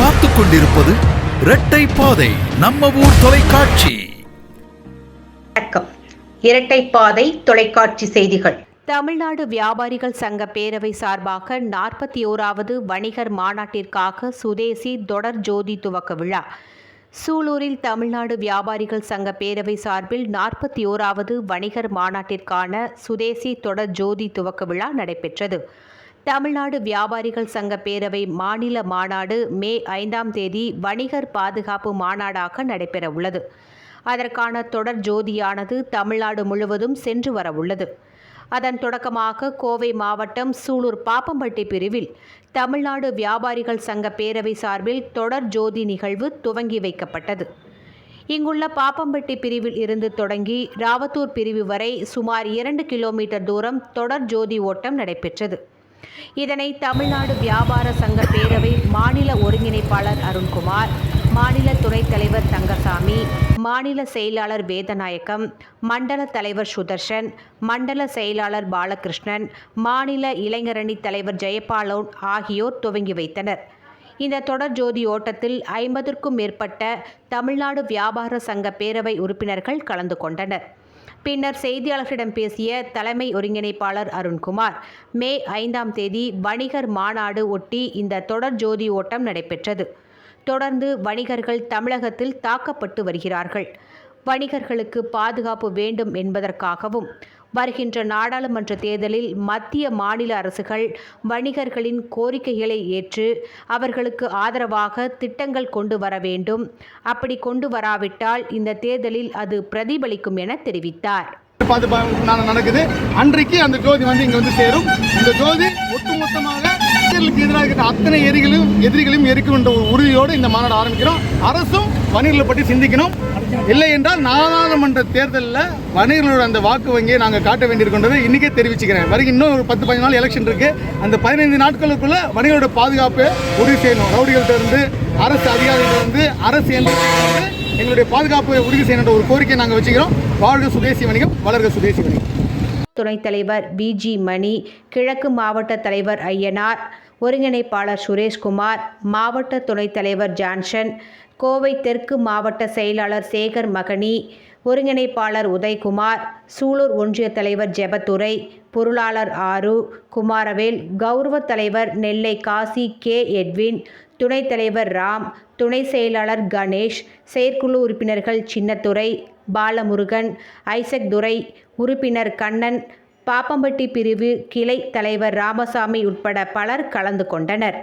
பார்த்துக் கொண்டிருப்பது இரட்டை பாதை நம்ம ஊர் தொலைக்காட்சி. வணக்கம். இரட்டைப்பாதை தொலைக்காட்சி செய்திகள். தமிழ்நாடு வியாபாரிகள் சங்க பேரவை சார்பாக நாற்பத்தி ஓராவது வணிகர் மாநாட்டிற்காக சுதேசி தொடர் ஜோதி துவக்க விழா. சூலூரில் தமிழ்நாடு வியாபாரிகள் சங்க பேரவை சார்பில் நாற்பத்தி ஓராவது வணிகர் மாநாட்டிற்கான சுதேசி தொடர் ஜோதி துவக்க விழா நடைபெற்றது. தமிழ்நாடு வியாபாரிகள் சங்க பேரவை மாநில மாநாடு மே ஐந்தாம் தேதி வணிகர் பாதுகாப்பு மாநாடாக நடைபெறவுள்ளது. அதற்கான தொடர் ஜோதியானது தமிழ்நாடு முழுவதும் சென்று வரவுள்ளது. அதன் தொடக்கமாக கோவை மாவட்டம் சூலூர் பாப்பம்பட்டி பிரிவில் தமிழ்நாடு வியாபாரிகள் சங்க பேரவை சார்பில் தொடர் ஜோதி நிகழ்வு துவங்கி வைக்கப்பட்டது. இங்குள்ள பாப்பம்பட்டி பிரிவில் இருந்து தொடங்கி ராவத்தூர் பிரிவு வரை சுமார் இரண்டு கிலோமீட்டர் தூரம் தொடர் ஜோதி ஓட்டம் நடைபெற்றது. இதனை தமிழ்நாடு வியாபார சங்க பேரவை மாநில ஒருங்கிணைப்பாளர் அருண்குமார் மாநில துணைத் தலைவர் தங்கசாமி மாநில செயலாளர் வேதநாயக்கம் மண்டல தலைவர் சுதர்ஷன் மண்டல செயலாளர் பாலகிருஷ்ணன் மாநில இளைஞரணி தலைவர் ஜெயபாலோன் ஆகியோர் துவங்கி வைத்தனர். இந்த தொடர் ஜோதி ஓட்டத்தில் ஐம்பதற்கும் மேற்பட்ட தமிழ்நாடு வியாபார சங்க பேரவை உறுப்பினர்கள் கலந்து கொண்டனர். பின்னர் செய்தியாளர்களிடம் பேசிய தலைமை ஒருங்கிணைப்பாளர் அருண்குமார் மே ஐந்தாம் தேதி வணிகர் மாநாடு ஒட்டி இந்த தொடர் ஜோதி ஓட்டம் நடைபெற்றது. தொடர்ந்து வணிகர்கள் தமிழகத்தில் தாக்கப்பட்டு வருகிறார்கள். வணிகர்களுக்கு பாதுகாப்பு வேண்டும் என்பதற்காகவும் வருகின்ற நாடாளுமன்ற தேர்தலில் மத்திய மாநில அரசுகள் வணிகர்களின் கோரிக்கைகளை ஏற்று அவர்களுக்கு ஆதரவாக திட்டங்கள் கொண்டு வர வேண்டும். அப்படி கொண்டு வராவிட்டால் இந்த தேர்தலில் அது பிரதிபலிக்கும் என தெரிவித்தார். நடக்குது. அன்றைக்கு அந்த ஜோதி வந்து இங்க வந்து சேரும். இந்த ஜோதி ஒட்டுமொத்தமாக வணிகர்களுக்கு எதிராக இருக்கிற அத்தனை எரிகளும் எதிரிகளையும் எரிக்கும் ஒரு உறுதியோடு இந்த மாநாடு ஆரம்பிக்கிறோம். அரசும் வணிகர்களை பற்றி சிந்திக்கணும். இல்லை என்றால் நாடாளுமன்ற தேர்தலில் வணிகர்களோட அந்த வாக்கு வங்கியை நாங்கள் காட்ட வேண்டியிருக்கின்றதை இன்னைக்கே தெரிவிச்சுக்கிறேன். வரைக்கும் இன்னும் ஒரு பத்து பதினஞ்சு நாள் எலெக்ஷன் இருக்கு. அந்த பதினைந்து நாட்களுக்குள்ள வணிகளோட பாதுகாப்பை உறுதி செய்யணும். ரவுடிகள்கிட்டருந்து அரசு அதிகாரிகள் அரசு எங்களுடைய பாதுகாப்பை உறுதி செய்யணுன்ற ஒரு கோரிக்கை நாங்கள் வச்சுக்கிறோம். வாழ்க சுதேசி வணிகம் வளர்க சுதேசி வணிகம். துணைத் தலைவர் பிஜி மணி கிழக்கு மாவட்ட தலைவர் ஐயனார் ஒருங்கிணைப்பாளர் சுரேஷ்குமார் மாவட்ட துணைத் தலைவர் ஜான்சன் கோவை தெற்கு மாவட்ட செயலாளர் சேகர் மகனி ஒருங்கிணைப்பாளர் உதய்குமார் சூலூர் ஒன்றிய தலைவர் ஜெபத்துரை பொருளாளர் ஆரு குமாரவேல் கௌரவ தலைவர் நெல்லை காசி கே. எட்வின் துணைத் தலைவர் ராம் துணை செயலாளர் கணேஷ் செயற்குழு உறுப்பினர்கள் சின்னத்துறை பாலமுருகன் ஐசக் துரை உறுப்பினர் கண்ணன் பாப்பம்பட்டி பிரிவு கிளை தலைவர் ராமசாமி உட்பட பலர் கலந்து கொண்டனர்.